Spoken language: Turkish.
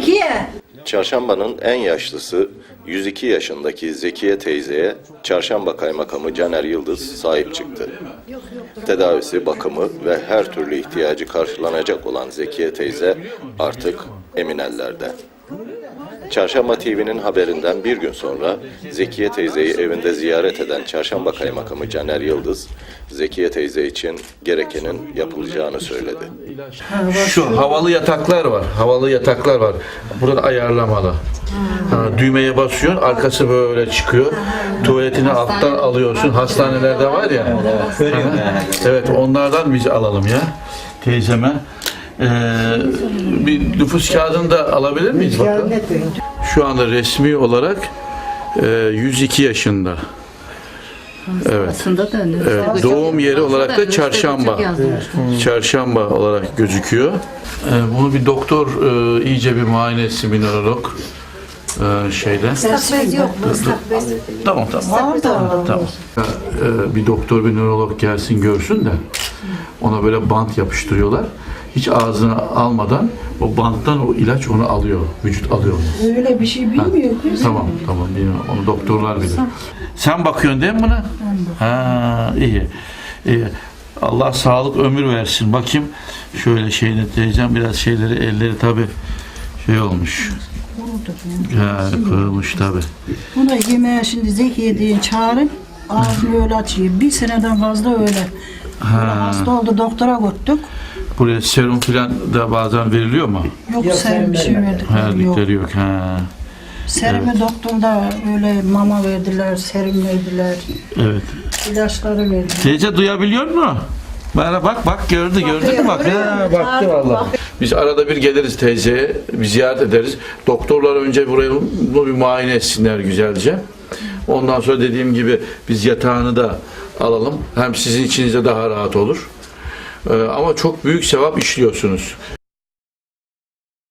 Zekiye. Çarşamba'nın en yaşlısı 102 yaşındaki Zekiye teyzeye Çarşamba Kaymakamı Caner Yıldız sahip çıktı. Tedavisi, bakımı ve her türlü ihtiyacı karşılanacak olan Zekiye teyze artık emin ellerde. Çarşamba TV'nin haberinden bir gün sonra Zekiye teyzeyi evinde ziyaret eden Çarşamba Kaymakamı Caner Yıldız, Zekiye teyze için gerekenin yapılacağını söyledi. Şu havalı yataklar var. Havalı yataklar var. Burada ayarlamalı. Ha, düğmeye basıyorsun, arkası böyle çıkıyor. Tuvaletini alttan alıyorsun. Hastanelerde var ya. Ha, Evet, onlardan biz alalım ya. Teyzeme. Ee, bir nüfus kağıdını da alabilir miyiz bakalım? Şu anda resmi olarak e, 102 yaşında. Evet. Aslında da öyle. Evet, doğum yeri olarak da çarşamba. Çarşamba olarak gözüküyor. Ee, bunu bir doktor e, iyice bir muayene etsin mineralog e, şeyde. Stakbez yok mu? Stakbez. Tamam tamam. Tamam. Ee, bir doktor bir nörolog gelsin görsün de ona böyle bant yapıştırıyorlar. Hiç ağzına almadan o banttan o ilaç onu alıyor. Vücut alıyor. Öyle bir şey bilmiyor kız. Tamam tamam bilmiyorum. Onu doktorlar bilir. Sen bakıyorsun değil mi buna? Ha iyi. iyi. Allah sağlık ömür versin. Bakayım şöyle şeyini teyzem biraz şeyleri elleri tabi şey olmuş. Ha, kırılmış tabi. Buna yemeğe şimdi Zekiye diye çağırın. Ağzını öyle açıyor. Bir seneden fazla öyle. Böyle Hasta oldu doktora götürdük. Buraya serum filan da bazen veriliyor mu? Yok serum bir şey verdik. Ha, yok. yok. Ha. Serimi doktorda öyle mama verdiler, serum verdiler, Evet. ilaçları verdiler. Teyze duyabiliyor mu? Bana bak bak gördü gördün mü bak. Ha, baktı valla. Biz arada bir geliriz teyzeye, bir ziyaret ederiz. Doktorlar önce burayı bunu bir muayene etsinler güzelce. Ondan sonra dediğim gibi biz yatağını da alalım. Hem sizin içinize daha rahat olur. Ee, ama çok büyük sevap işliyorsunuz.